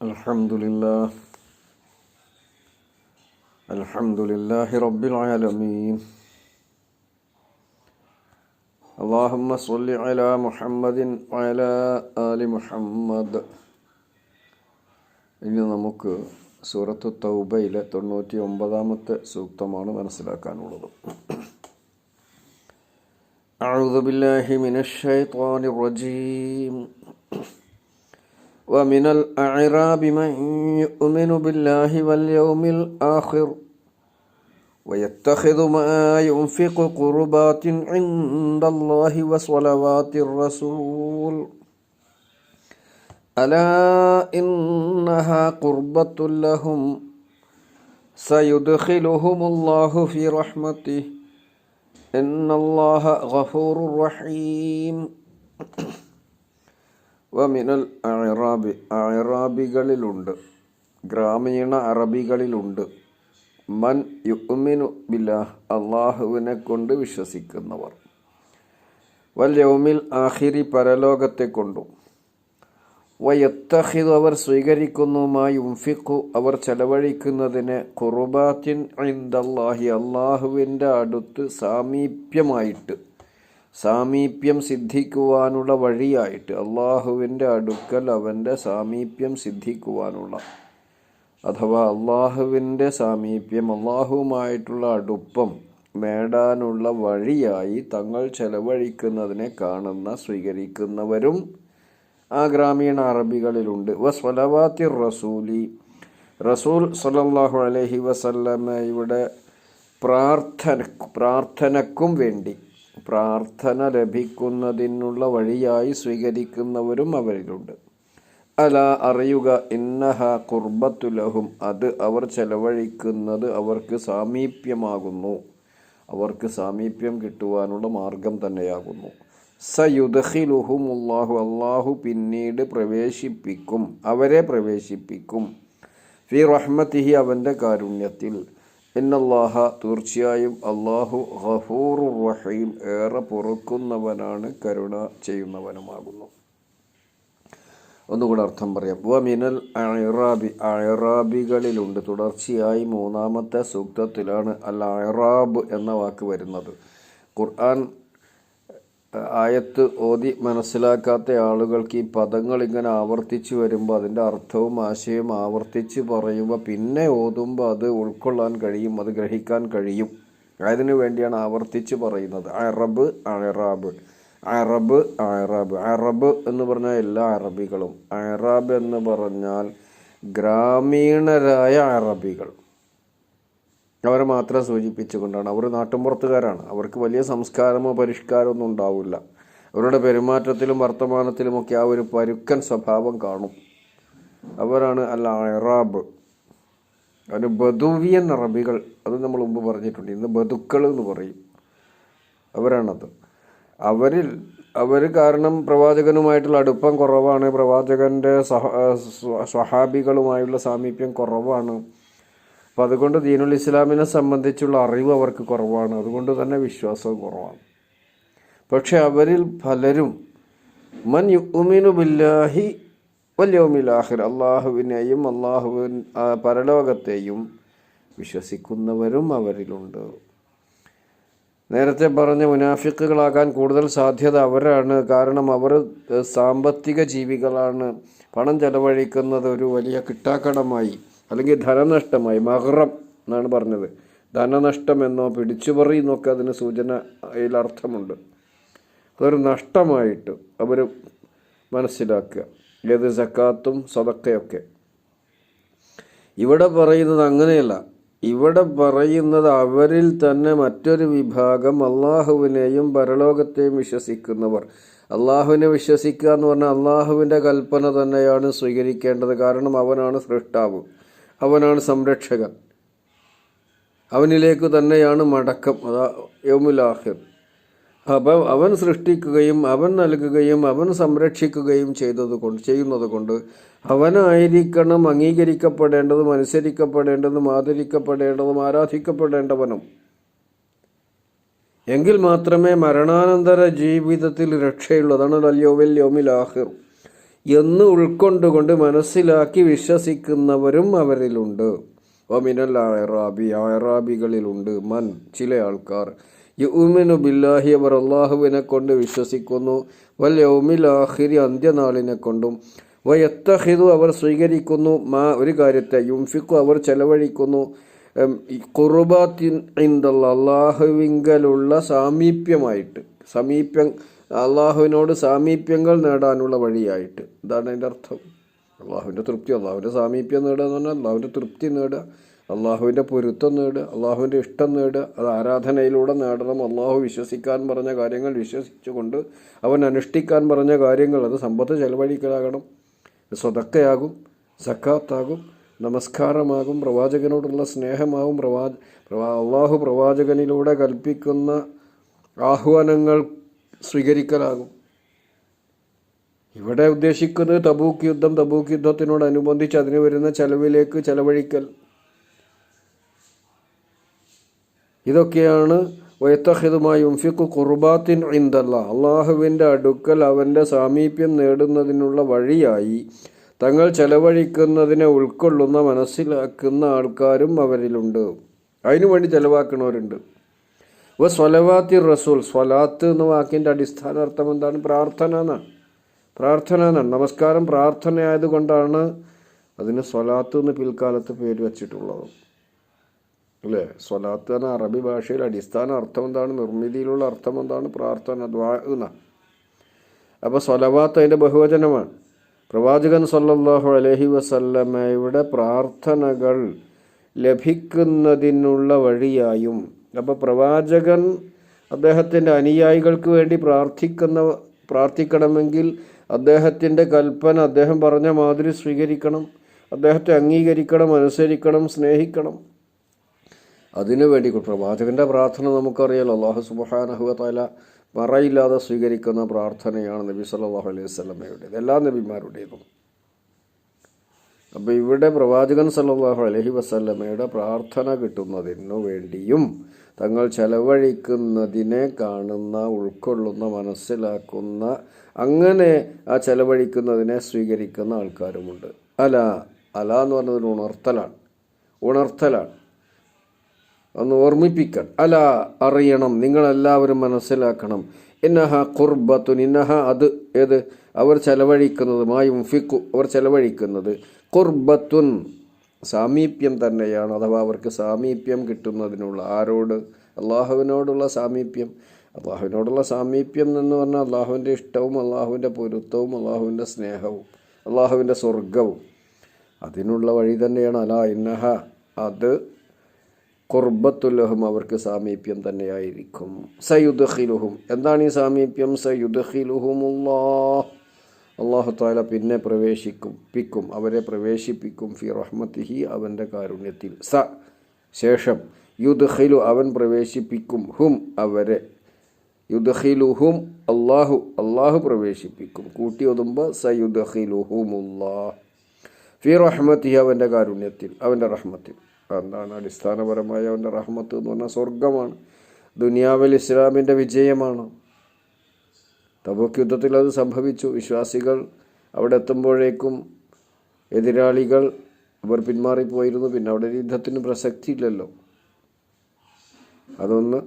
الحمد لله الحمد لله رب العالمين اللهم صل على محمد وعلى آل محمد ഇനി നമുക്ക് സൂറത്ത് തൗബയിലെ തൊണ്ണൂറ്റി ഒമ്പതാമത്തെ സൂക്തമാണ് മനസ്സിലാക്കാനുള്ളത് أعوذ بالله من الشيطان الرجيم ومن الأعراب من يؤمن بالله واليوم الآخر ويتخذ ما ينفق قربات عند الله وصلوات الرسول. ألا إنها قربة لهم. سيدخلهم الله في رحمته. إن الله غفور رحيم. വമിനൽ അറാബി അറാബികളിലുണ്ട് ഗ്രാമീണ അറബികളിലുണ്ട്. മൻ യുമിനു ബില്ലാഹ് അള്ളാഹുവിനെ കൊണ്ട് വിശ്വസിക്കുന്നവർ. വൽ യൗമിൽ ആഹിരി പരലോകത്തെ കൊണ്ടും. വയത്തഹിദ് അവർ സ്വീകരിക്കുന്നുമായി ഉംഫിഖു അവർ ചെലവഴിക്കുന്നതിന് ഖുറുബാത്തിൻ ഇന്ദല്ലാഹി അള്ളാഹുവിന്റെ അടുത്ത് സാമീപ്യമായിട്ട്. സാമീപ്യം സിദ്ധിക്കുവാനുള്ള വഴിയായിട്ട് അള്ളാഹുവിന്റെ അടുക്കൽ അവന്റെ സാമീപ്യം സിദ്ധിക്കുവാനുള്ള. അഥവാ അള്ളാഹുവിന്റെ സാമീപ്യം അള്ളാഹുവുമായിട്ടുള്ള അടുപ്പം നേടാനുള്ള വഴിയായി തങ്ങൾ ചെലവഴിക്കുന്നതിനെ കാണുന്ന സ്വീകരിക്കുന്നവരും ആ ഗ്രാമീണ അറബികളിലുണ്ട്. വ സ്വലവാത്തി റസൂലി. റസൂൽ സലല്ലാഹു അലഹി വസല്ലമ്മയുടെ പ്രാർത്ഥന പ്രാർത്ഥനക്കും വേണ്ടി പ്രാർത്ഥന ലഭിക്കുന്നതിനുള്ള വഴിയായി സ്വീകരിക്കുന്നവരും അവരിലുണ്ട്. അല അറിയുക ഇന്നഹ കുർബത്തുലഹും അത് അവർ ചെലവഴിക്കുന്നത് അവർക്ക് സാമീപ്യമാകുന്നു. അവർക്ക് സാമീപ്യം കിട്ടുവാനുള്ള മാർഗം തന്നെയാകുന്നു. സയുദഹിലുഹും അള്ളാഹു അള്ളാഹു പിന്നീട് പ്രവേശിപ്പിക്കും അവരെ പ്രവേശിപ്പിക്കും. ഫി റഹ്മത്തിഹി അവന്റെ കാരുണ്യത്തിൽ. എന്നല്ലാഹ തീർച്ചയായും അള്ളാഹു ഗഫൂറു റഹീം. ഏറെ പൊറുക്കുന്നവനാണ് കരുണ ചെയ്യുന്നവനുമാകുന്നു. ഒന്നുകൂടെ അർത്ഥം പറയാം. വ മിനൽ അയറാബി അയറാബികളിലുണ്ട് തുടർച്ചയായി മൂന്നാമത്തെ സൂക്തത്തിലാണ് അൽ അയറാബ് എന്ന വാക്ക് വരുന്നത്. ഖുർആൻ ആയത്ത് ഓതി മനസ്സിലാക്കാത്ത ആളുകൾക്ക് ഈ പദങ്ങൾ ഇങ്ങനെ ആവർത്തിച്ചു വരുമ്പോൾ അതിന്റെ അർത്ഥവും ആശയവും ആവർത്തിച്ച് പറയുമ്പോൾ പിന്നെ ഓതുമ്പോൾ അത് ഉൾക്കൊള്ളാൻ കഴിയും അത് ഗ്രഹിക്കാൻ കഴിയും. അതിനു വേണ്ടിയാണ് ആവർത്തിച്ച് പറയുന്നത്. Arab Arab Arab Arab. Arab എന്ന് പറഞ്ഞാൽ എല്ലാ അറബികളും. അറബ് എന്ന് പറഞ്ഞാൽ ഗ്രാമീണരായ അറബികൾ. അവരെ മാത്രം സൂചിപ്പിച്ചുകൊണ്ടാണ്. അവർ നാട്ടുമ്പുറത്തുകാരാണ്. അവർക്ക് വലിയ സംസ്കാരമോ പരിഷ്കാരമോ ഒന്നും ഉണ്ടാവില്ല. അവരുടെ പെരുമാറ്റത്തിലും വർത്തമാനത്തിലുമൊക്കെ ആ ഒരു പരുക്കൻ സ്വഭാവം കാണും. അവരാണ് അല്ല അറാബ് അതിന് ബദുവിയൻ അറബികൾ. അത് നമ്മൾ മുമ്പ് പറഞ്ഞിട്ടുണ്ട്. ഇന്ന് ബദുക്കൾ എന്ന് പറയും. അവരാണത്. അവരിൽ അവർ കാരണം പ്രവാചകനുമായിട്ടുള്ള അടുപ്പം കുറവാണ്. പ്രവാചകന്റെ സഹ സ്വഹാബികളുമായുള്ള സാമീപ്യം കുറവാണ്. അപ്പം അതുകൊണ്ട് ദീനുൽ ഇസ്ലാമിനെ സംബന്ധിച്ചുള്ള അറിവ് അവർക്ക് കുറവാണ്. അതുകൊണ്ട് തന്നെ വിശ്വാസവും കുറവാണ്. പക്ഷെ അവരിൽ പലരും മൻ യുമിനു ബില്ലാഹി വല്യോമിലാഹിർ അള്ളാഹുവിനെയും അള്ളാഹുവിൻ പരലോകത്തെയും വിശ്വസിക്കുന്നവരും അവരിലുണ്ട്. നേരത്തെ പറഞ്ഞ മുനാഫിക്കുകളാകാൻ കൂടുതൽ സാധ്യത അവരാണ്. കാരണം അവർ സാമ്പത്തിക ജീവികളാണ്. പണം ചെലവഴിക്കുന്നത് ഒരു വലിയ കിട്ടാക്കടമായി. അല്ലെങ്കിൽ ധനനഷ്ടമായി മഹ്റം എന്നാണ് പറഞ്ഞത്. ധനനഷ്ടമെന്നോ പിടിച്ചുപറി എന്നൊക്കെ അതിന് സൂചന അതിൽ അർത്ഥമുണ്ട്. അതൊരു നഷ്ടമായിട്ട് അവർ മനസ്സിലാക്കുക. ഏത് സക്കാത്തും സതക്കയൊക്കെ ഇവിടെ പറയുന്നത് അങ്ങനെയല്ല. ഇവിടെ പറയുന്നത് അവരിൽ തന്നെ മറ്റൊരു വിഭാഗം അള്ളാഹുവിനെയും പരലോകത്തെയും വിശ്വസിക്കുന്നവർ. അള്ളാഹുവിനെ വിശ്വസിക്കുക എന്ന് പറഞ്ഞാൽ അള്ളാഹുവിന്റെ കൽപ്പന തന്നെയാണ് സ്വീകരിക്കേണ്ടത്. കാരണം അവനാണ് സൃഷ്ടാവ്. അവനാണ് സംരക്ഷകൻ. അവനിലേക്ക് തന്നെയാണ് മടക്കം. അതാ യോമുലാഹിർ. അപ്പം അവൻ സൃഷ്ടിക്കുകയും അവൻ നൽകുകയും അവൻ സംരക്ഷിക്കുകയും ചെയ്തത് കൊണ്ട് ചെയ്യുന്നത് കൊണ്ട് അവനായിരിക്കണം അംഗീകരിക്കപ്പെടേണ്ടതും അനുസരിക്കപ്പെടേണ്ടതും ആദരിക്കപ്പെടേണ്ടതും ആരാധിക്കപ്പെടേണ്ടവനും. എങ്കിൽ മാത്രമേ മരണാനന്തര ജീവിതത്തിൽ രക്ഷയുള്ളൂ അതാണ് അല്യോവൽ ആഹിർ. എന്ന് ഉൾക്കൊണ്ടുകൊണ്ട് മനസ്സിലാക്കി വിശ്വസിക്കുന്നവരും അവരിലുണ്ട്. ഒമിനൽ ആയറാബി ആയറാബികളിലുണ്ട് മൻ ചില ആൾക്കാർ. യുമിനു ബില്ലാഹി അവർ അള്ളാഹുവിനെ കൊണ്ട് വിശ്വസിക്കുന്നു. വൽ യൗമിൽ ആഹിരി അന്ത്യനാളിനെ കൊണ്ടും. വയത്തഹിദു അവർ സ്വീകരിക്കുന്നു. മാ ഒരു കാര്യത്തെ യുംഫിക്കു അവർ ചെലവഴിക്കുന്നു. കുറുബാത്തിൻ ഇന്ദല്ല അള്ളാഹുവിങ്കലുള്ള സാമീപ്യമായിട്ട് സമീപ്യം അള്ളാഹുവിനോട് സാമീപ്യങ്ങൾ നേടാനുള്ള വഴിയായിട്ട്. ഇതാണ് അതിന്റെ അർത്ഥം. അള്ളാഹുവിന്റെ തൃപ്തി അള്ളാഹുവിന്റെ സാമീപ്യം നേടുക എന്ന് പറഞ്ഞാൽ അള്ളാഹുവിന്റെ തൃപ്തി നേടുക അള്ളാഹുവിന്റെ പൊരുത്തം നേടുക അള്ളാഹുവിന്റെ ഇഷ്ടം നേടുക അത് ആരാധനയിലൂടെ നേടണം. അള്ളാഹു വിശ്വസിക്കാൻ പറഞ്ഞ കാര്യങ്ങൾ വിശ്വസിച്ചുകൊണ്ട് അവൻ അനുഷ്ഠിക്കാൻ പറഞ്ഞ കാര്യങ്ങൾ അത് സമ്പത്ത് ചെലവഴിക്കലാകണം സ്വതക്കയാകും സക്കാത്താകും നമസ്കാരമാകും പ്രവാചകനോടുള്ള സ്നേഹമാകും പ്രവാ അള്ളാഹു പ്രവാചകനിലൂടെ കൽപ്പിക്കുന്ന ആഹ്വാനങ്ങൾ സ്വീകരിക്കലാകും. ഇവിടെ ഉദ്ദേശിക്കുന്നത് തബൂക്ക് യുദ്ധം തബൂക്ക് യുദ്ധത്തിനോടനുബന്ധിച്ച് അതിന് വരുന്ന ചെലവിലേക്ക് ചെലവഴിക്കൽ. ഇതൊക്കെയാണ് വയത്തഹിതുമായി ഉംഫിഖു കുർബാത്തിൻ ഇന്ദല്ല അള്ളാഹുവിന്റെ അടുക്കൽ അവന്റെ സാമീപ്യം നേടുന്നതിനുള്ള വഴിയായി തങ്ങൾ ചെലവഴിക്കുന്നതിനെ ഉൾക്കൊള്ളുന്ന മനസ്സിലാക്കുന്ന ആൾക്കാരും അവരിലുണ്ട്. അതിനു വേണ്ടി ചെലവാക്കുന്നവരുണ്ട്. വ സ്വലവാത്തി റസൂൽ സ്വലാത്ത് എന്ന വാക്കിന്റെ അടിസ്ഥാന അർത്ഥം എന്താണ്? പ്രാർത്ഥന എന്നാണ്. പ്രാർത്ഥന എന്നാണ്. നമസ്കാരം പ്രാർത്ഥനയായതുകൊണ്ടാണ് അതിന് സ്വലാത്ത് എന്ന് പിൽക്കാലത്ത് പേര് വച്ചിട്ടുള്ളത്. അല്ലേ? സ്വലാത്ത് എന്ന അറബി ഭാഷയിൽ അടിസ്ഥാന അർത്ഥം എന്താണ്? നിർമ്മിതിയിലുള്ള അർത്ഥം എന്താണ്? പ്രാർത്ഥന ദ്വാ എന്ന അപ്പോൾ സ്വലവാത്ത് അതിന്റെ ബഹുവചനമാണ്. പ്രവാചകൻ സല്ലാഹു അലഹി വസല്ലമയുടെ പ്രാർത്ഥനകൾ ലഭിക്കുന്നതിനുള്ള വഴിയായും അപ്പോൾ പ്രവാചകൻ അദ്ദേഹത്തിന്റെ അനുയായികൾക്ക് വേണ്ടി പ്രാർത്ഥിക്കുന്ന പ്രാർത്ഥിക്കണമെങ്കിൽ അദ്ദേഹത്തിന്റെ കൽപ്പന അദ്ദേഹം പറഞ്ഞ മാതിരി സ്വീകരിക്കണം അദ്ദേഹത്തെ അംഗീകരിക്കണം അനുസരിക്കണം സ്നേഹിക്കണം. അതിനു വേണ്ടി പ്രവാചകന്റെ പ്രാർത്ഥന നമുക്കറിയാലോ. അള്ളാഹു സുബാനഹുല തല മറയില്ലാതെ സ്വീകരിക്കുന്ന പ്രാർത്ഥനയാണ് നബി സല്ലാഹു അലൈഹി സ്വലമയുടേത് എല്ലാ നബിമാരുടേതും. അപ്പോൾ ഇവിടെ പ്രവാചകൻ സല്ലാഹു അലഹി വസല്ലമയുടെ പ്രാർത്ഥന കിട്ടുന്നതിനു വേണ്ടിയും തങ്ങൾ ചെലവഴിക്കുന്നതിനെ കാണുന്ന ഉൾക്കൊള്ളുന്ന മനസ്സിലാക്കുന്ന അങ്ങനെ ആ ചെലവഴിക്കുന്നതിനെ സ്വീകരിക്കുന്ന ആൾക്കാരുമുണ്ട്. അല അല എന്ന് പറഞ്ഞതൊരു ഉണർത്തലാണ്. ഉണർത്തലാണ്. ഒന്ന് ഓർമ്മിപ്പിക്കാൻ. അല അറിയണം. നിങ്ങളെല്ലാവരും മനസ്സിലാക്കണം. ഇന്നഹ ഖുർബത്തുൻ ഇന്നഹ അത് ഏത്? അവർ ചെലവഴിക്കുന്നത് മായും ഫിക്കു അവർ ചെലവഴിക്കുന്നത് ഖുർബത്തുൻ സാമീപ്യം തന്നെയാണ് അഥവാ അവർക്ക് സാമീപ്യം കിട്ടുന്നതിനുള്ള ആരോട് അള്ളാഹുവിനോടുള്ള സാമീപ്യം? അള്ളാഹുവിനോടുള്ള സാമീപ്യം എന്ന് പറഞ്ഞാൽ അള്ളാഹുവിന്റെ ഇഷ്ടവും അള്ളാഹുവിന്റെ പൊരുത്തവും അള്ളാഹുവിന്റെ സ്നേഹവും അള്ളാഹുവിന്റെ സ്വർഗവും അതിനുള്ള വഴി തന്നെയാണ് അലാ ഇന്നഹ. അത് കുർബത്തുലഹും അവർക്ക് സാമീപ്യം തന്നെയായിരിക്കും. സയുദ്ഖിലുഹും. എന്താണ് ഈ സാമീപ്യം? സയുദ്ഖിലുഹുമുല്ലാ അള്ളാഹു താല പിന്നെ പ്രവേശിക്കും പിക്കും അവരെ പ്രവേശിപ്പിക്കും ഫി റഹ്മത്തിഹി അവന്റെ കാരുണ്യത്തിൽ. സ ശേഷം യുദ്ഖിലു അവൻ പ്രവേശിപ്പിക്കും ഹും അവരെ. യുദ്ഖിലുഹും അള്ളാഹു അള്ളാഹു പ്രവേശിപ്പിക്കും. കൂട്ടി ഒതുമ്പോൾ സയുദ്ഖിലുഹുമുല്ലാ. ഫി റഹ്മത്തിഹി അവന്റെ കാരുണ്യത്തിൽ അവന്റെ റഹ്മത്തിൽ. എന്താണ് അടിസ്ഥാനപരമായ അവന്റെ റഹ്മത്ത് എന്ന് പറഞ്ഞാൽ സ്വർഗമാണ് ദുനിയാവൽ ഇസ്ലാമിന്റെ വിജയമാണ്. തബൂക്ക് യുദ്ധത്തിൽ അത് സംഭവിച്ചു. വിശ്വാസികൾ അവിടെ എത്തുമ്പോഴേക്കും എതിരാളികൾ അവർ പിന്മാറിപ്പോയിരുന്നു. പിന്നെ അവിടെ യുദ്ധത്തിന് പ്രസക്തി ഇല്ലല്ലോ അതൊന്ന്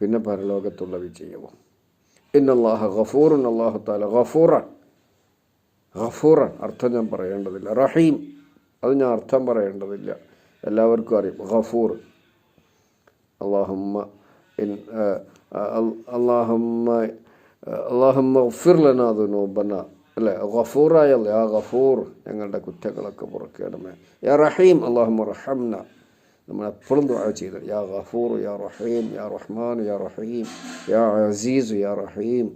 പിന്നെ പരലോകത്തുള്ള വിജയവും. ഇന്നല്ലാഹ ഗഫൂറൻ അള്ളാഹു താല ഗഫൂറാൻ. ഗഫൂറാൻ അർത്ഥം ഞാൻ പറയേണ്ടതില്ല. റഹീം അത് ഞാൻ അർത്ഥം പറയേണ്ടതില്ല. എല്ലാവർക്കും അറിയും. ഗഫൂർ. അള്ളാഹമ്മ അള്ളാഹുമ്മ അള്ളാഹുമ്മ ഉഫിർലന ദുനൂബന. അല്ലേ? ഗഫൂറായല്ലേ? ആ ഗഫൂർ ഞങ്ങളുടെ കുറ്റങ്ങളൊക്കെ പുറക്കേണമേ യാ റഹീം അള്ളാഹമ്മ റഹംന. നമ്മൾ എപ്പോഴും ദുആ ചെയ്തു. യാ ഗഫൂർ യാ റഹീം യാ റഹ്മാൻ യാ റഹീം യാ അസീസ് യാ റഹീം.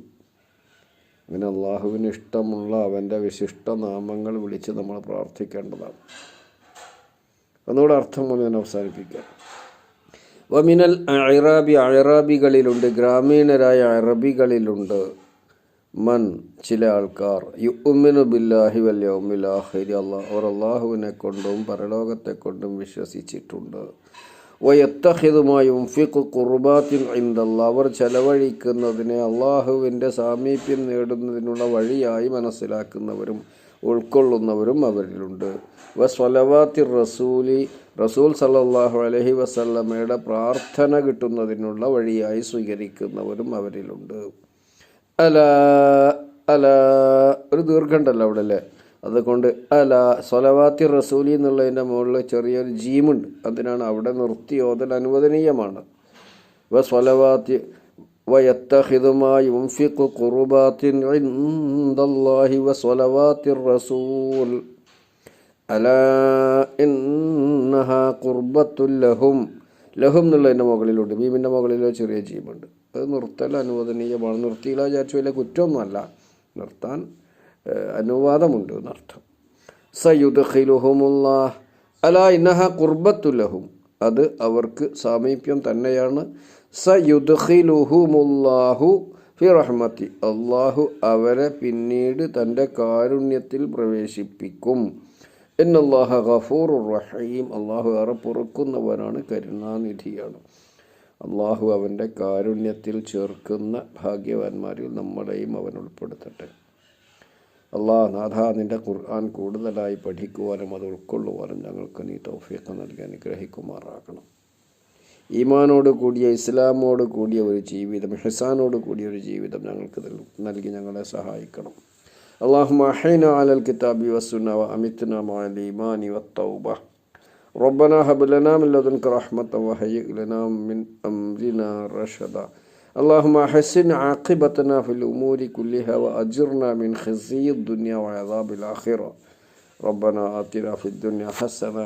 അങ്ങനെ അള്ളാഹുവിന് ഇഷ്ടമുള്ള അവന്റെ വിശിഷ്ട നാമങ്ങൾ വിളിച്ച് നമ്മൾ പ്രാർത്ഥിക്കേണ്ടതാണ്. ഒന്നുകൂടെ അർത്ഥം കൊണ്ട് ഞാൻ അവസാനിപ്പിക്കാം. വമിനൽ അയറാബി അയറാബികളിലുണ്ട് ഗ്രാമീണരായ അറബികളിലുണ്ട്. മൻ ചില ആൾക്കാർ. യുമിനു ബില്ലാഹി വല്യമിലാഹിരി അള്ളാഹ് അവർ അള്ളാഹുവിനെ കൊണ്ടും പരലോകത്തെ കൊണ്ടും വിശ്വസിച്ചിട്ടുണ്ട്. വയത്തഹിതുമായും ഫിഖ് കുർബാത്തിൻ ഇന്ദല്ല അവർ ചെലവഴിക്കുന്നതിനെ അള്ളാഹുവിന്റെ സാമീപ്യം നേടുന്നതിനുള്ള വഴിയായി മനസ്സിലാക്കുന്നവരും ഉൾക്കൊള്ളുന്നവരും അവരിലുണ്ട്. വ സ്വലവാത്തി റസൂലി റസൂൽ സല്ലല്ലാഹു അലഹി വസല്ലമയുടെ പ്രാർത്ഥന കിട്ടുന്നതിനുള്ള വഴിയായി സ്വീകരിക്കുന്നവരും അവരിലുണ്ട്. അല അല ഒരു ദീർഘണ്ടല്ലോ അവിടെ അല്ലേ അതുകൊണ്ട് അല സ്വലവാത്തി റസൂലി എന്നുള്ളതിന്റെ മുകളിൽ ചെറിയൊരു ജീമുണ്ട്. അതിനാണ് അവിടെ നിർത്തി ഓതൽ അനുവദനീയമാണ്. വ സ്വലവാത്തി വയത്തഹിതുമായി ينفق قربات ഇൻദല്ലാഹി الله وصلوات റസൂൽ അല إنها قربة ലഹും ലഹും എന്നുള്ളതിന്റെ മുകളിലുണ്ട്. ഭീമിന്റെ മുകളിലോ ചെറിയ ജീമുണ്ട് അത് നിർത്തൽ അനുവദനീയമാണ്. നിർത്തിയില്ല വിചാരിച്ചു വലിയ കുറ്റമൊന്നുമല്ല. നിർത്താൻ അനുവാദമുണ്ട് എന്നർത്ഥം. സയുദ്ഖിലുഹുമുല്ലാ അല ഇന്നഹ ഖുർബത്തുല്ലഹും അത് അവർക്ക് സാമീപ്യം തന്നെയാണ്. സയുദ്ഖിലുഹുമുല്ലാഹു ഫി റഹ്മത്തി. അള്ളാഹു അവരെ പിന്നീട് തന്റെ കാരുണ്യത്തിൽ പ്രവേശിപ്പിക്കും. എന്നല്ലാഹ ഗഫൂർ റഹീം. അള്ളാഹു ഏറെ പൊറുക്കുന്നവനാണ് കരുണാനിധിയാണ്. അള്ളാഹു അവന്റെ കാരുണ്യത്തിൽ ചേർക്കുന്ന ഭാഗ്യവാന്മാരിൽ നമ്മളെയും അവൻ ഉൾപ്പെടുത്തട്ടെ. അള്ളാഹ് നാഥ നിന്റെ ഖുർആൻ കൂടുതലായി പഠിക്കുവാനും അത് ഉൾക്കൊള്ളുവാനും ഞങ്ങൾക്ക് നീ തൗഫീഖ് നൽകി അനുഗ്രഹിക്കുമാറാക്കണം ഈമാനോട് കൂടിയ ഇസ്ലാമോട് കൂടിയ ഒരു ജീവിതം ഹിസാനോട് കൂടിയ ഒരു ജീവിതം ഞങ്ങൾക്ക് നൽ- നൽകി ഞങ്ങളെ സഹായിക്കണം اللهم أحينا على الكتاب والسنة وأمتنا مع الإيمان والتوبة ربنا هب لنا من لدنك رحمة وهيئ لنا من أمرنا رشدا اللهم أحسن عاقبتنا في الأمور كلها وأجرنا من خزي الدنيا وعذاب الآخرة ربنا آتنا في الدنيا حسنة